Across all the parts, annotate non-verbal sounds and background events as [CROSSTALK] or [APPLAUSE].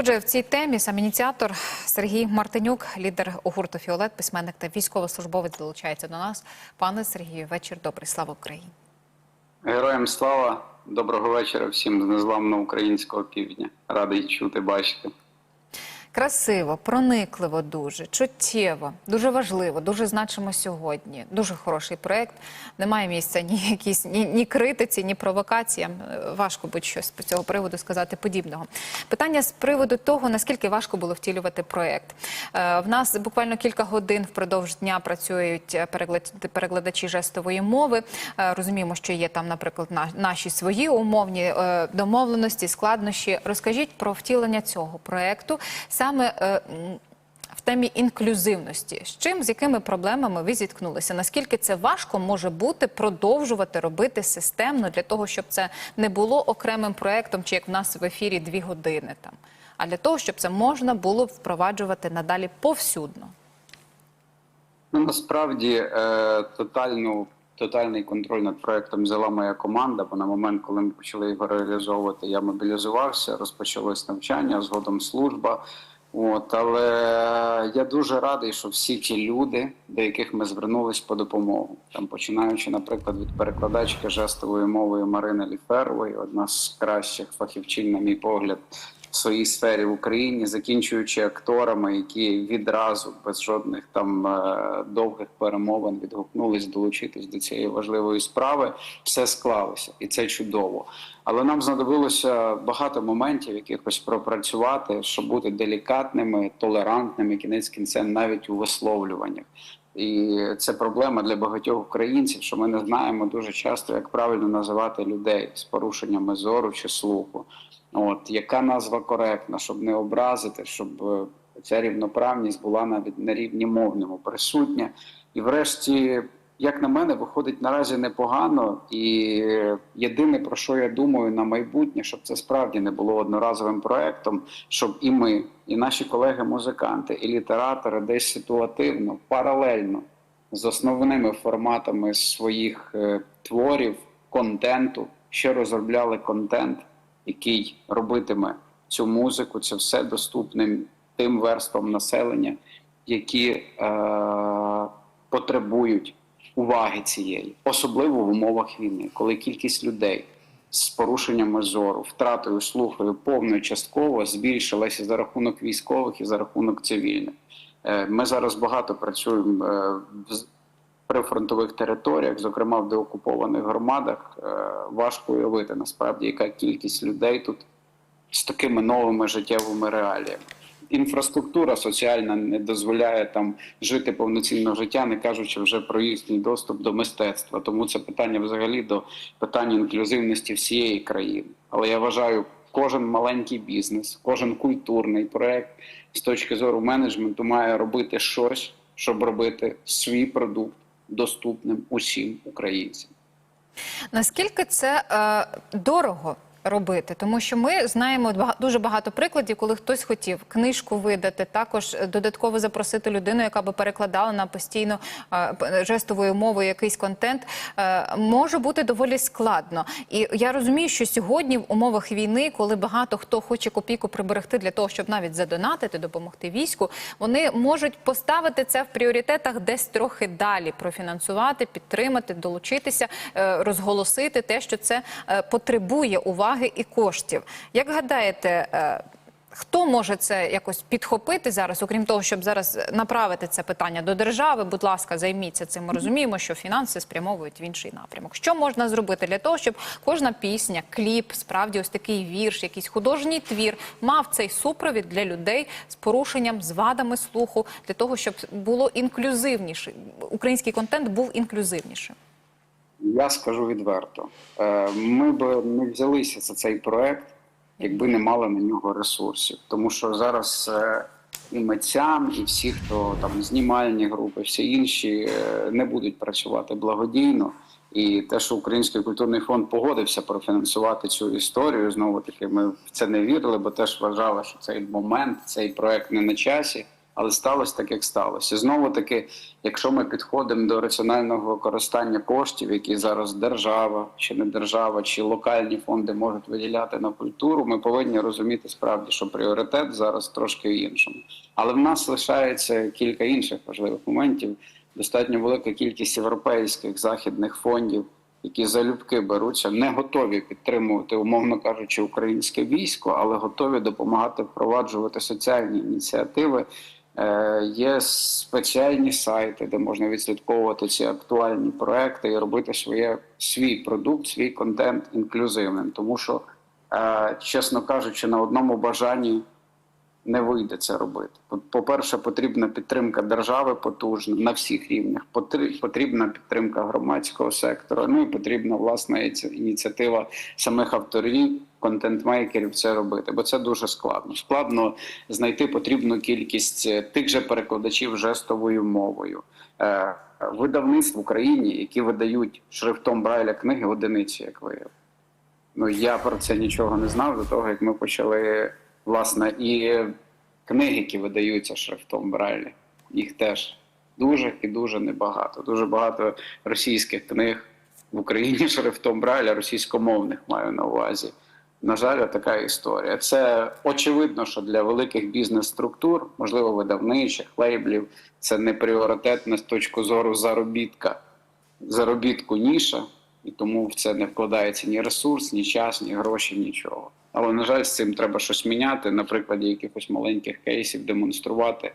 Отже, в цій темі сам ініціатор Сергій Мартинюк, лідер гурту Фіолет, письменник та військовослужбовець, долучається до нас. Пане Сергію, вечір добрий. Слава Україні! Героям слава, доброго вечора всім з незламного українського півдня. Радий чути, бачити. Красиво, проникливо, дуже чуттєво, дуже важливо, дуже значимо сьогодні. Дуже хороший проект. Немає місця ні якісь ні, ні критиці, ні провокаціям. Е, Важко будь-щось з цього приводу сказати подібного. Питання з приводу того, наскільки важко було втілювати проект. Е, В нас буквально кілька годин впродовж дня працюють е, перекладачі жестової мови. Е, Розуміємо, що є там, наприклад, на- наші свої умовні е, домовленості, складнощі. Розкажіть про втілення цього проекту саме. Е, м, В темі інклюзивності, з чим з якими проблемами ви зіткнулися? Наскільки це важко може бути продовжувати робити системно для того, щоб це не було окремим проектом, чи як в нас в ефірі дві години там, а для того, щоб це можна було впроваджувати надалі повсюдно? Ну насправді е, тотальну, тотальний контроль над проектом взяла моя команда. Бо на момент, коли ми почали його реалізовувати, я мобілізувався, розпочалось навчання, згодом служба. От, але я дуже радий, що всі ті люди, до яких ми звернулись по допомогу, там починаючи, наприклад, від перекладачки жестової мови Марини Ліферової, одна з кращих фахівчин, на мій погляд, в своїй сфері в Україні, закінчуючи акторами, які відразу без жодних там е, довгих перемовин відгукнулись долучитись до цієї важливої справи, все склалося, і це чудово. Але нам знадобилося багато моментів якихось пропрацювати, щоб бути делікатними, толерантними, кінець кінцем навіть у висловлюваннях. І це проблема для багатьох українців, що ми не знаємо дуже часто, як правильно називати людей з порушеннями зору чи слуху. От яка назва коректна, щоб не образити, щоб е, ця рівноправність була навіть на рівні мовному присутня. І врешті, як на мене, виходить наразі непогано. І єдине про що я думаю на майбутнє, щоб це справді не було одноразовим проектом, щоб і ми, і наші колеги-музиканти, і літератори десь ситуативно, паралельно з основними форматами своїх е, творів, контенту, ще розробляли контент, який робитиме цю музику, це все доступним тим верствам населення, які е, потребують уваги цієї, особливо в умовах війни, коли кількість людей з порушеннями зору, втратою слуху повно частково збільшилася за рахунок військових і за рахунок цивільних. Е, Ми зараз багато працюємо е, прифронтових територіях, зокрема в деокупованих громадах. Е, Важко уявити насправді, яка кількість людей тут з такими новими життєвими реаліями. Інфраструктура соціальна не дозволяє там жити повноцінного життя, не кажучи вже про їхній доступ до мистецтва. Тому це питання взагалі до питання інклюзивності всієї країни. Але я вважаю, кожен маленький бізнес, кожен культурний проект з точки зору менеджменту має робити щось, щоб робити свій продукт доступним усім українцям. Наскільки це е, дорого робити? Тому що ми знаємо дуже багато прикладів, коли хтось хотів книжку видати, також додатково запросити людину, яка би перекладала на постійно е, жестовою мовою якийсь контент, е, може бути доволі складно. І я розумію, що сьогодні в умовах війни, коли багато хто хоче копійку приберегти для того, щоб навіть задонатити, допомогти війську, вони можуть поставити це в пріоритетах десь трохи далі, профінансувати, підтримати, долучитися, е, розголосити те, що це е, потребує уваги і коштів. Як гадаєте? е, Хто може це якось підхопити зараз, окрім того, щоб зараз направити це питання до держави? Будь ласка, займіться цим. Ми розуміємо, що фінанси спрямовують в інший напрямок. Що можна зробити для того, щоб кожна пісня, кліп, справді ось такий вірш, якийсь художній твір мав цей супровід для людей з порушенням, з вадами слуху, для того, щоб було інклюзивніше. Український контент був інклюзивнішим. Я скажу відверто, е, ми б не взялися за цей проект, якби не мали на нього ресурсів. Тому що зараз е, і митцям, і всі, хто там знімальні групи, всі інші е, не будуть працювати благодійно. І те, що Український культурний фонд погодився профінансувати цю історію, знову таки, ми в це не вірили, бо теж вважали, що цей момент, цей проект не на часі. Але сталося так, як сталося. Знову таки, якщо ми підходимо до раціонального використання коштів, які зараз держава чи не держава, чи локальні фонди можуть виділяти на культуру, ми повинні розуміти справді, що пріоритет зараз трошки в іншому. Але в нас лишається кілька інших важливих моментів. Достатньо велика кількість європейських західних фондів, які залюбки беруться, не готові підтримувати, умовно кажучи, українське військо, але готові допомагати впроваджувати соціальні ініціативи. Е, Є спеціальні сайти, де можна відслідковувати ці актуальні проекти і робити своє свій продукт, свій контент інклюзивним. Тому що, е, чесно кажучи, на одному бажанні не вийде це робити. По- По-перше, потрібна підтримка держави потужна на всіх рівнях. Потрібна підтримка громадського сектору. Ну і потрібна власна ініціатива самих авторів, контент-мейкерів це робити, бо це дуже складно. Складно знайти потрібну кількість е, тих же перекладачів жестовою мовою. Е, Видавництв в Україні, які видають шрифтом Брайля книги одиниці, як виявив. Ну я про це нічого не знав до того, як ми почали власне і книги, які видаються шрифтом Брайлі. Їх теж дуже і дуже небагато. Дуже багато російських книг в Україні [LAUGHS] шрифтом Брайля, російськомовних маю на увазі. На жаль, така історія. Це очевидно, що для великих бізнес-структур, можливо, видавничих лейблів, це не пріоритетна з точки зору заробітка заробітку ніша, і тому в це не вкладається ні ресурс, ні час, ні гроші, нічого. Але на жаль, з цим треба щось міняти, на прикладі якихось маленьких кейсів, демонструвати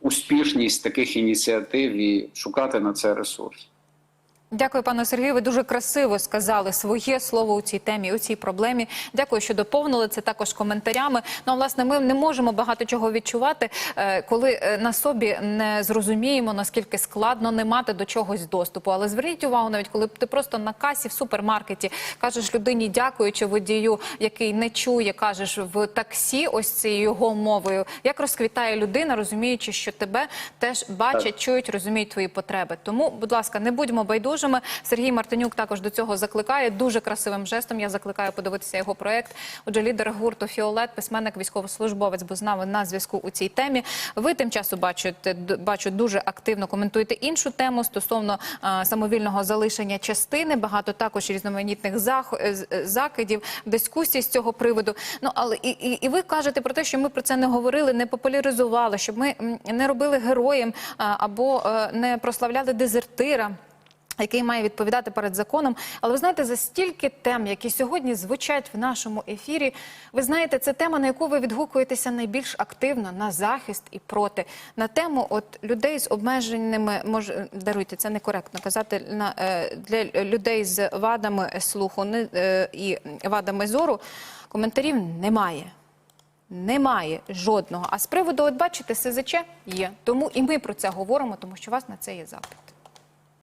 успішність таких ініціатив і шукати на це ресурс. Дякую, пане Сергію. Ви дуже красиво сказали своє слово у цій темі, у цій проблемі. Дякую, що доповнили це також коментарями. Ну, а, власне, ми не можемо багато чого відчувати, е, коли е, на собі не зрозуміємо, наскільки складно не мати до чогось доступу. Але зверніть увагу, навіть коли ти просто на касі в супермаркеті кажеш людині, дякуючи водію, який не чує, кажеш в таксі, ось цією його мовою, як розквітає людина, розуміючи, що тебе теж бачать, чують, розуміють твої потреби. Тому, будь ласка, не будьмо байдужими. Сергій Мартинюк також до цього закликає дуже красивим жестом. Я закликаю подивитися його проект. Отже, лідер гурту Фіолет, письменник, військовослужбовець, був з нами на зв'язку у цій темі. Ви тим часом бачите, бачу, дуже активно коментуєте іншу тему стосовно а, самовільного залишення частини. Багато також різноманітних зах... е, е, закидів, дискусій з цього приводу. Ну але і, і, і ви кажете про те, що ми про це не говорили, не популяризували, щоб ми не робили героєм а, або е, не прославляли дезертира який має відповідати перед законом. Але ви знаєте, за стільки тем, які сьогодні звучать в нашому ефірі, ви знаєте, це тема, на яку ви відгукуєтеся найбільш активно на захист і проти. На тему от людей з обмеженими, може даруйте, це некоректно казати на е, для людей з вадами слуху не, е, і вадами зору. Коментарів немає. Немає жодного. А з приводу, от бачите, СЗЧ є. Тому і ми про це говоримо, тому що у вас на це є запит.